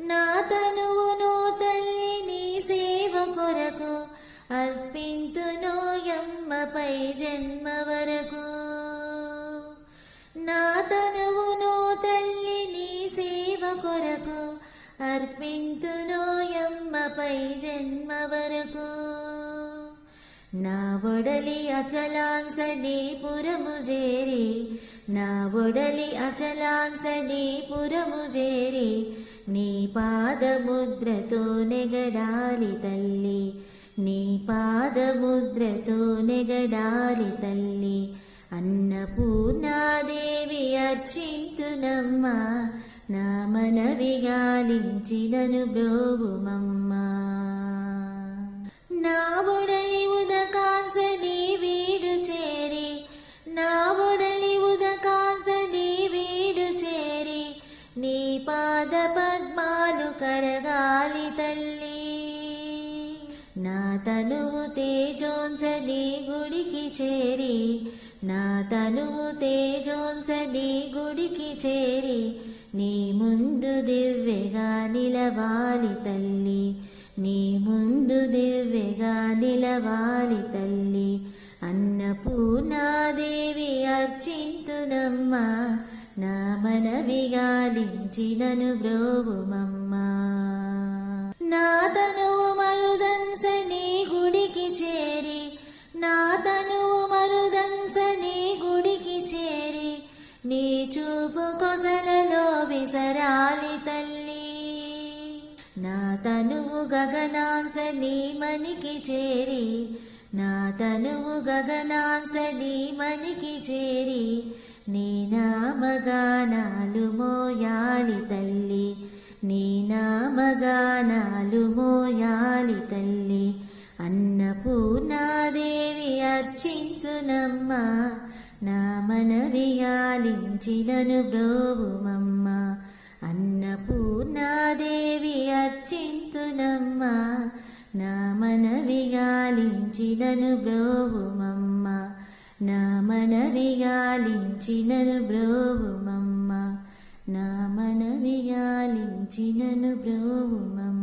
నా తనువును తల్లి నీ సేవ కొరకు అర్పింతును యమ్మపై జన్మ వరకు. నా తనువును తల్లి నీ సేవ కొరకు అర్పింతును యమ్మపై జన్మ వరకు. నా ఒడలి అచలాంసని పురము చేరి నా ఒడలి అచలాంసని పురము చేరి నీ పాదముద్రతో నెగడాలి తల్లి నీ పాదముద్రతో నెగడాలి తల్లి. అన్నపూర్ణాదేవి అర్చింతునమ్మా నా మనవి గాలించినను బ్రోవుమమ్మా. నా కడగాలి తల్లి. నా తనువు తేజోన్సలి గుడికి చేరి నా తనువు తేజోన్సలి గుడికి చేరి నీ ముందు దివ్యగా నిలవాలి తల్లి. నీ ముందు దివ్యగా నిలవాలి తల్లి. అన్నపూర్ణాదేవి అర్చింతునమ్మా నా మనవి గాలించినను బ్రోవుమమ్మా నా తనువు మరుదంసని గుడికి చేరి నా తనువు మరుదంసని గుడికి చేరి నీ చూపు కొసలలో విసరాలి తల్లి. నా తనువు గగనాంస నీ మనికి చేరి నా తనువు గగనాంసని మనికి చేరి నామగానాలు మోయాలి తల్లి. నీ నామగానాలు మోయాలి తల్లి. అన్నపూర్ణాదేవి అర్చింతునమ్మా. నా మనవి బ్రోవుమమ్మ. అన్నపూర్ణాదేవి అర్చింతునమ్మా. నా మనవి గాలించినను నా మనవి గాలించినను బ్రోవుమమ్మా నా మనవి గాలించినను బ్రోవుమమ్మ